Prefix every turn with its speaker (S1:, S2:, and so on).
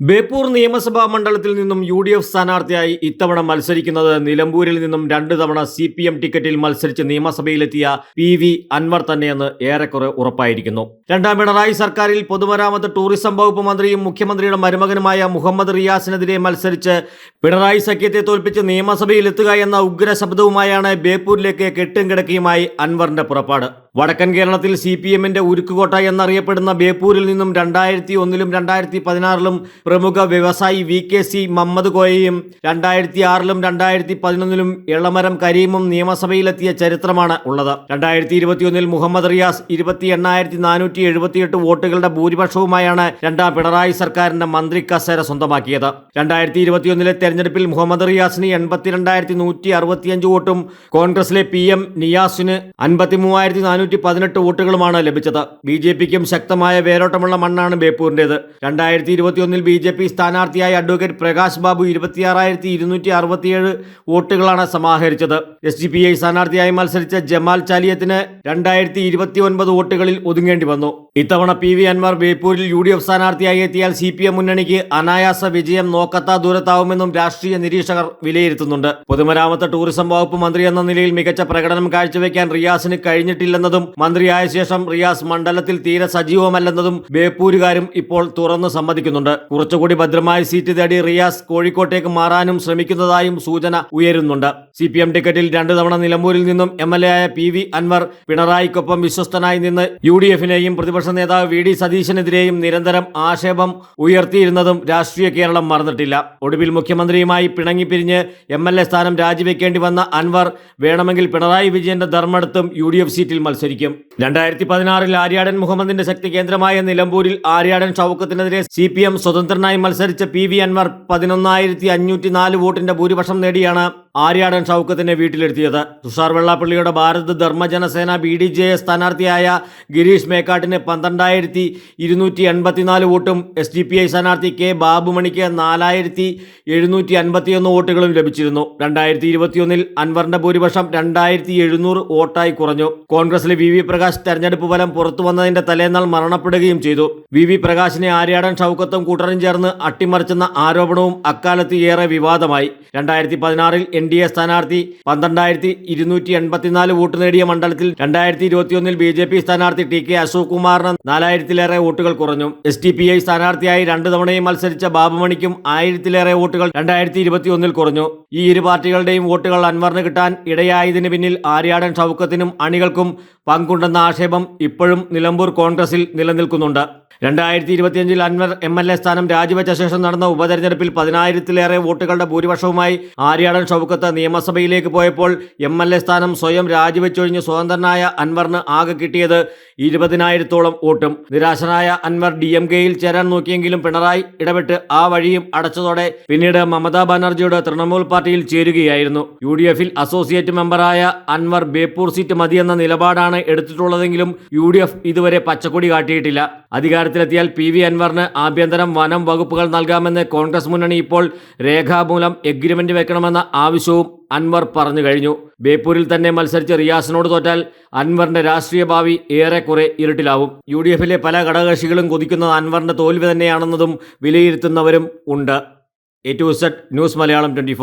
S1: ബേപ്പൂർ നിയമസഭാ മണ്ഡലത്തിൽ നിന്നും യു ഡി എഫ് സ്ഥാനാർത്ഥിയായി ഇത്തവണ മത്സരിക്കുന്നത് നിലമ്പൂരിൽ നിന്നും രണ്ട് തവണ സി പി എം ടിക്കറ്റിൽ മത്സരിച്ച് നിയമസഭയിലെത്തിയ പി വി അൻവർ തന്നെയെന്ന് ഏറെക്കുറെ ഉറപ്പായിരിക്കുന്നു. രണ്ടാം പിണറായി സർക്കാരിൽ പൊതുമരാമത്ത് ടൂറിസം വകുപ്പ് മന്ത്രിയും മുഖ്യമന്ത്രിയുടെ മരുമകനുമായ മുഹമ്മദ് റിയാസിനെതിരെ മത്സരിച്ച് പിണറായി സഖ്യത്തെ തോൽപ്പിച്ച് നിയമസഭയിലെത്തുക എന്ന ഉഗ്ര ശബ്ദവുമായാണ് ബേപ്പൂരിലേക്ക് കെട്ടും കിടക്കിയുമായി അൻവറിന്റെ പുറപ്പാട്. വടക്കൻ കേരളത്തിൽ സി പി എമ്മിന്റെ ഉരുക്കുകോട്ട എന്നറിയപ്പെടുന്ന ബേപ്പൂരിൽ നിന്നും രണ്ടായിരത്തി ഒന്നിലും രണ്ടായിരത്തി പതിനാറിലും പ്രമുഖ വ്യവസായി വി കെ സി മമ്മദ് കോയയും രണ്ടായിരത്തി ആറിലും രണ്ടായിരത്തി പതിനൊന്നിലും എളമരം കരീമും നിയമസഭയിലെത്തിയ ചരിത്രമാണ് ഉള്ളത്. രണ്ടായിരത്തി ഇരുപത്തിയൊന്നിൽ മുഹമ്മദ് റിയാസ് ഇരുപത്തി എണ്ണായിരത്തി നാനൂറ്റി എഴുപത്തിയെട്ട് വോട്ടുകളുടെ ഭൂരിപക്ഷവുമായാണ് രണ്ടാം പിണറായി സർക്കാരിന്റെ മന്ത്രി കസേര സ്വന്തമാക്കിയത്. രണ്ടായിരത്തി ഇരുപത്തിയൊന്നിലെ തെരഞ്ഞെടുപ്പിൽ മുഹമ്മദ് റിയാസിന് എൺപത്തിരണ്ടായിരത്തി നൂറ്റി അറുപത്തിയഞ്ച് വോട്ടും കോൺഗ്രസിലെ പി എം നിയാസിന് അൻപത്തി മൂവായിരത്തി നാനൂറ്റി പതിനെട്ട് വോട്ടുകളുമാണ് ലഭിച്ചത്. ബി ജെ പിക്കും ശക്തമായ വേരോട്ടമുള്ള മണ്ണാണ് ബേപ്പൂരിന്റേത് രണ്ടായിരത്തി ഇരുപത്തിയൊന്നിൽ ബി ജെ പി സ്ഥാനാർത്ഥിയായ അഡ്വക്കേറ്റ് പ്രകാശ് ബാബു ഇരുപത്തിയാറായിരത്തി ഇരുന്നൂറ്റി അറുപത്തിയേഴ് വോട്ടുകളാണ് സമാഹരിച്ചത്. എസ് ഡി പി ഐ സ്ഥാനാർത്ഥിയായി മത്സരിച്ച ജമാൽ ചാലിയത്തിന് രണ്ടായിരത്തി ഇരുപത്തി ഒൻപത് വോട്ടുകളിൽ ഒതുങ്ങേണ്ടി വന്നു. ഇത്തവണ പി വി അൻവർ ബേപ്പൂരിൽ യു ഡി എഫ് സ്ഥാനാർത്ഥിയായി എത്തിയാൽ സി പി എം മുന്നണിക്ക് അനായാസ വിജയം നോക്കത്താ ദൂരത്താവുമെന്നും രാഷ്ട്രീയ നിരീക്ഷകർ വിലയിരുത്തുന്നുണ്ട്. പൊതുമരാമത്ത് ടൂറിസം വകുപ്പ് മന്ത്രി എന്ന നിലയിൽ മികച്ച പ്രകടനം കാഴ്ചവെക്കാൻ റിയാസിന് കഴിഞ്ഞിട്ടില്ലെന്നതും മന്ത്രിയായ ശേഷം റിയാസ് മണ്ഡലത്തിൽ തീരെ സജീവമല്ലെന്നതും ബേപ്പൂരുകാരും ഇപ്പോൾ തുറന്ന് സമ്മതിക്കുന്നുണ്ട്. കുറച്ചുകൂടി ഭദ്രമായ സീറ്റ് തേടി റിയാസ് കോഴിക്കോട്ടേക്ക് മാറാനും ശ്രമിക്കുന്നതായും സൂചന ഉയരുന്നുണ്ട്. സി പി എം ടിക്കറ്റിൽ രണ്ടു തവണ നിലമ്പൂരിൽ നിന്നും എം എൽ എ ആയ പി വി അൻവർ പിണറായിക്കൊപ്പം വിശ്വസ്തനായി നിന്ന് യു ഡി എഫിനെയും പ്രതിപക്ഷ നേതാവ് വി ഡി സതീശനെതിരെയും നിരന്തരം ആക്ഷേപം ഉയർത്തിയിരുന്നതും രാഷ്ട്രീയ കേരളം മറന്നിട്ടില്ല. ഒടുവിൽ മുഖ്യമന്ത്രിയുമായി പിണങ്ങിപ്പിരിഞ്ഞ് എം എൽ എ സ്ഥാനം രാജിവെക്കേണ്ടി വന്ന അൻവർ വേണമെങ്കിൽ പിണറായി വിജയന്റെ ധർമ്മടത്തും യു ഡി എഫ് സീറ്റിൽ മത്സരിക്കും. രണ്ടായിരത്തി പതിനാറിൽ ആര്യാടൻ മുഹമ്മദിന്റെ ശക്തി കേന്ദ്രമായ നിലമ്പൂരിൽ ആര്യാടൻ ഷൗക്കത്തിനെതിരെ സി പി എം സ്വതന്ത്രനായി മത്സരിച്ച പി വി അൻവർ പതിനൊന്നായിരത്തി അഞ്ഞൂറ്റി നാല് വോട്ടിന്റെ ഭൂരിപക്ഷം നേടിയാണ്. ആര്യാടൻ ഷൗക്കത്തിനെ വീട്ടിലെത്തിയത്. Tushar വെള്ളാപ്പള്ളിയുടെ Bharath Dharma Jana Sena B D J സ്ഥാനാർത്ഥിയായ Girish മേക്കാട്ടിന് പന്ത്രണ്ടായിരത്തി ഇരുന്നൂറ്റി എൺപത്തിനാല് വോട്ടും എസ് ഡി പി ഐ സ്ഥാനാർത്ഥി കെ ബാബുമണിക്ക് നാലായിരത്തി എഴുന്നൂറ്റി അൻപത്തിയൊന്ന് വോട്ടുകളും ലഭിച്ചിരുന്നു. രണ്ടായിരത്തി ഇരുപത്തിയൊന്നിൽ അൻവറിന്റെ ഭൂരിപക്ഷം രണ്ടായിരത്തി എഴുന്നൂറ് വോട്ടായി കുറഞ്ഞു. കോൺഗ്രസിലെ വി വി പ്രകാശ് തെരഞ്ഞെടുപ്പ് ഫലം പുറത്തു വന്നതിന്റെ തലേന്നാൾ മരണപ്പെടുകയും ചെയ്തു. വി വി പ്രകാശിനെ ആര്യാടൻ ഷൗക്കത്തും കൂട്ടറും ചേർന്ന് അട്ടിമറിച്ചെന്ന ആരോപണവും അക്കാലത്ത് ഏറെ വിവാദമായി. രണ്ടായിരത്തി പതിനാറിൽ എൻ ഡി എ സ്ഥാനാർത്ഥി പന്ത്രണ്ടായിരത്തി ഇരുന്നൂറ്റി എൺപത്തിനാല് വോട്ട് നേടിയ മണ്ഡലത്തിൽ രണ്ടായിരത്തി ഇരുപത്തിയൊന്നിൽ ബി ജെ പി സ്ഥാനാർത്ഥി ടി കെ അശോക് കുമാറിന് നാലായിരത്തിലേറെ വോട്ടുകൾ കുറഞ്ഞു. എസ് ടി പി ഐ സ്ഥാനാർത്ഥിയായി രണ്ടു തവണയും മത്സരിച്ച ബാബുമണിക്കും ആയിരത്തിലേറെ വോട്ടുകൾ രണ്ടായിരത്തി ഇരുപത്തിയൊന്നിൽ കുറഞ്ഞു. ഈ ഇരു പാർട്ടികളുടെയും വോട്ടുകൾ അൻവറിന് കിട്ടാൻ ഇടയായതിന് പിന്നിൽ ആര്യാടൻ ഷൗക്കത്തിനും അണികൾക്കും പങ്കുണ്ടെന്ന ആക്ഷേപം ഇപ്പോഴും നിലമ്പൂർ കോൺഗ്രസിൽ നിലനിൽക്കുന്നുണ്ട്. രണ്ടായിരത്തി ഇരുപത്തിയഞ്ചിൽ അൻവർ എം എൽ എ സ്ഥാനം രാജിവെച്ച ശേഷം നടന്ന ഉപതെരഞ്ഞെടുപ്പിൽ പതിനായിരത്തിലേറെ വോട്ടുകളുടെ ഭൂരിപക്ഷവുമായി ആര്യാടൻ ഷൗക്കത്ത് നിയമസഭയിലേക്ക് പോയപ്പോൾ എം എൽ എ സ്ഥാനം സ്വയം രാജിവെച്ചൊഴിഞ്ഞ് സ്വതന്ത്രനായ അൻവറിന് ആകെ കിട്ടിയത് ഇരുപതിനായിരത്തോളം വോട്ടും. നിരാശനായ അൻവർ ഡി എം കെയിൽ ചേരാൻ നോക്കിയെങ്കിലും പിണറായി ഇടപെട്ട് ആ വഴിയും അടച്ചതോടെ പിന്നീട് മമതാ ബാനർജിയുടെ തൃണമൂൽ പാർട്ടിയിൽ ചേരുകയായിരുന്നു. യു ഡി എഫിൽ അസോസിയേറ്റ് മെമ്പറായ അൻവർ ബേപ്പൂർ സീറ്റ് മതിയെന്ന നിലപാടാണ് എടുത്തിട്ടുള്ളതെങ്കിലും യു ഡി എഫ് ഇതുവരെ പച്ചക്കൊടി കാട്ടിയിട്ടില്ല. അധികാരത്തിലെത്തിയാൽ പി വി അൻവറിന് ആഭ്യന്തരം വനം വകുപ്പുകൾ നൽകാമെന്ന് കോൺഗ്രസ് മുന്നണി ഇപ്പോൾ രേഖാമൂലം എഗ്രിമെന്റ് വെക്കണമെന്ന ആവശ്യവും അൻവർ പറഞ്ഞു കഴിഞ്ഞു. ബേപ്പൂരിൽ തന്നെ മത്സരിച്ച് റിയാസിനോട് തോറ്റാൽ അൻവറിന്റെ രാഷ്ട്രീയ ഭാവി ഏറെക്കുറെ ഇരുട്ടിലാവും. യു ഡി എഫിലെ പല ഘടകകക്ഷികളും കൊതിക്കുന്നത് അൻവറിന്റെ തോൽവി തന്നെയാണെന്നതും വിലയിരുത്തുന്നവരും ഉണ്ട്. A to Z news Malayalam twenty